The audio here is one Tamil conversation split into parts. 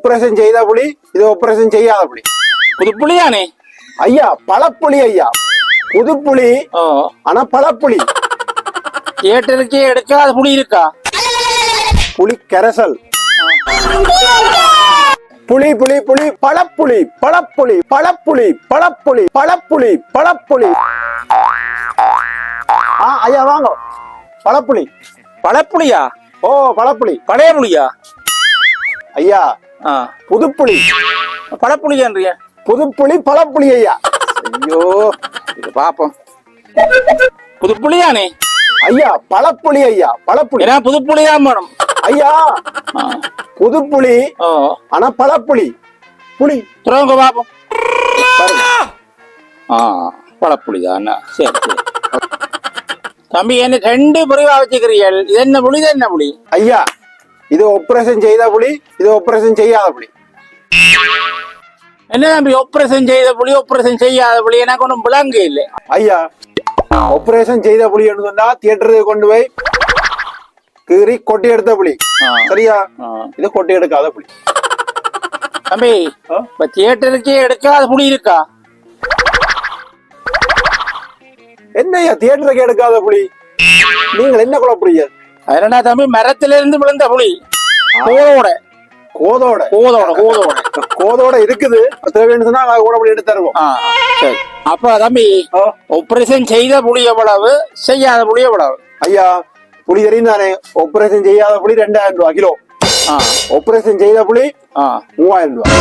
ஆபரேஷன் செய்த புலி இது ஆபரேஷன் செய்யாத புலி. புது புளியானே ஐயா பழப்புலி ஐயா. புதுப்புலி ஓ ஆனா பழப்புலி. தியேட்டருக்கே எடுக்காத புளி இருக்கா? புலி கரைசல். புலி புலி புலி பழப்புலி பழப்புலி பழப்புலி பழப்புலி பழப்புலி பழப்புலி. ஆ ஐயா வாங்க. பழப்புலி. பழப்புளியா ஓ பழப்புலி. பழைய புளியா ஐயா ஆ. புதுப்புலி. பழப்புளியான்றியா புதுப்புலி பழப்புலி ஐயா ஐயோ இது பாப்போம். புது புளியானே ஐயா பழப்புலி ஐயா பழப்புலி. ஏன்னா புது புளிதான் மேடம் ஐயா புதுப்புலி ஓ. ஆனா பழப்புலி. புலி. துறவங்க பாப்போம். ஆ பழப்புளிதான் சரி சரி. தம்பி என்ன ரெண்டு புரிவா வச்சுக்கிறீர்கள் இது என்ன புளி இது என்ன புளி ஐயா இது ஆபரேஷன் செய்த புலி இது ஆபரேஷன் செய்யாத புலி. என்ன தம்பி ஆபரேஷன் செய்த புளி ஆபரேஷன் செய்யாத புளி எனக்கு ஒன்றும் விளங்கு இல்லை. ஐயா ஆபரேஷன் செய்த புலி என்று சொன்னா தியேட்டருக்கு கொண்டு போய் கீறி கொட்டி எடுத்த புலி. சரியா. இது கொட்டி எடுக்காத புலி. தம்பி? இப்ப தியேட்டருக்கே எடுக்காத புளி இருக்கா? என்ன ஐயா தியேட்டருக்கு எடுக்காத புலி? நீங்கள் என்ன குழப்பறீங்க? அதனா தம்பி மரத்துல இருந்து விழுந்த புளி கோதோட. கோதோட. கோதோட கோதோட. கோதோட இருக்குது. தேவைன்னு சொன்னா நாங்க கூட புலி எடுத்து தருவோம். சரி. அப்ப தம்பி. ஆபரேஷன் செய்த புளி எவ்வளவு செய்யாத புளி எவ்வளவு? ஐயா புலி தெரியும் தானே? ஆபரேஷன் செய்யாத புலி ரெண்டாயிரம் ரூபாய் கிலோ. ஆபரேஷன் செய்த ஆ. மூவாயிரம் ரூபாய்.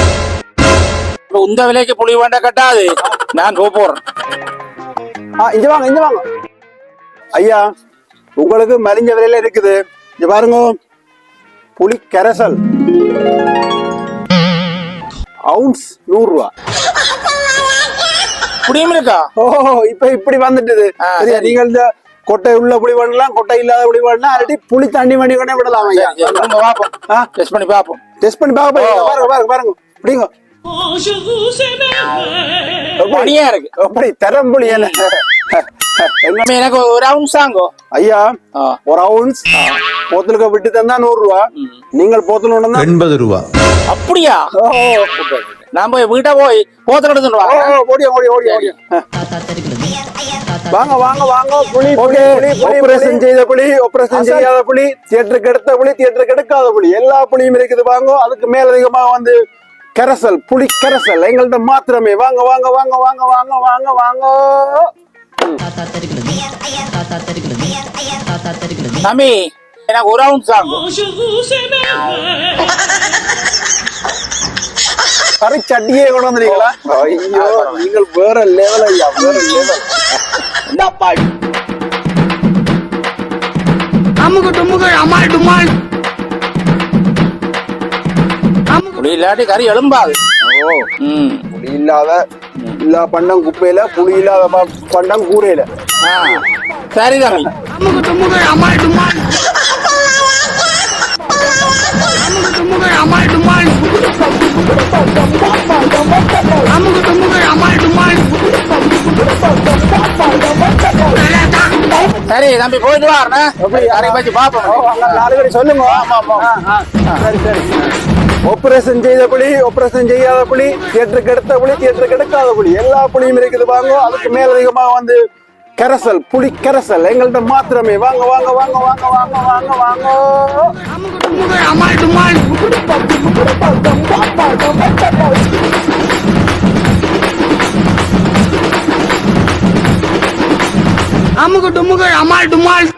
இப்ப உந்த விலைக்கு புளி வேண்ட கட்டாது. நான் போறேன். இங்க வாங்க இங்க வாங்க. ஐயா உங்களுக்கு மலிஞ்ச விலையில இருக்குது. இங்க பாருங்க. புலி கரைசல் அவுன்ஸ் நூறு ரூபா புளியும் இருக்கா ஓ இப்ப இப்படி வந்துட்டுது. ஆ, சரியா சரி. நீங்கள் இந்த கொட்டை உள்ள புளி பண்ணலாம் கொட்டை இல்லாத புளி பண்ணலாம் அல்லடி புளி தண்ணி பண்ணி கொண்டே விடலாம் ஐயா. பாப்போம் டெஸ்ட் பண்ணி பாப்போம் டெஸ்ட் பண்ணி போறீங்க பாருங்க பாருங்க பாருங்க. அப்படிங்க எப்படி பனியா இருக்கு. எப்படி தரம் புளி எனக்கு ஒரு அவுன்ஸ் தாங்கோ ஐயா. ஒரு அவுன்ஸ் போத்தலுக்கு விட்டு தந்தா நூறு ரூபா நீங்கள் போத்தல் ஒண்ணு எண்பது ரூபா அப்படியா நான் போய் வீட்டை போய் போத்தல் எடுத்துட்டு வா ஓடியா ஓடியா ஓடியா ஓடியா வாங்க வாங்க வாங்க புலி புலி ஆபரேஷன் செய்த புலி ஆபரேஷன் செய்யாத புலி தியேட்டருக்கு எடுத்த புலி தியேட்டருக்கு எடுக்காத புலி எல்லா புலியும் இருக்குது வாங்க அதுக்கு மேலதிகமா வந்து கரைசல் புலி கரைசல் எங்கள்ட்ட மாத்திரமே வாங்க வாங்க வாங்க வாங்க வாங்க வாங்க வாங்க தம்பி எனக்கு ஒரு அவுன்ஸ் தாங்கோ கறி சட்டியே கொண்டு வந்துருக்கீங்களா? ஐயோ. நீங்கள் வேற லெவல் ஐயா வேற லெவல் அமுகு டுமுகு அமால் டுமால். புளி இல்லாட்டி கறி எழும்பாது ஓ. ம். புளி இல்லாத இல்லா பண்டம் குப்பையில புளி இல்லாத பண்டம் கூரையில. சரி தம்பி சரி தம்பி போயிட்டு வாருண்ணே கறி வச்சு பாப்போம். நாலு பேர் சொல்லுங்க. ஆ, ஆ, சரி சரி. ஆபரேஷன் செய்த புலி ஆபரேஷன் செய்யாத புலி தியேட்டருக்கு எடுத்த புலி தியேட்டருக்கு எடுக்காத புலி எல்லா புலியும் இருக்குது வாங்க அதுக்கு மேலதிகமாக வந்து கரசல் புலி கரசல். எங்கள்ட்ட மாத்திரமே. வாங்க வாங்க வாங்க வாங்க வாங்க வாங்க வாங்க. அமுக டுமுக அமால் டுமால் அமுகு டுமுகு அமால் டுமால்.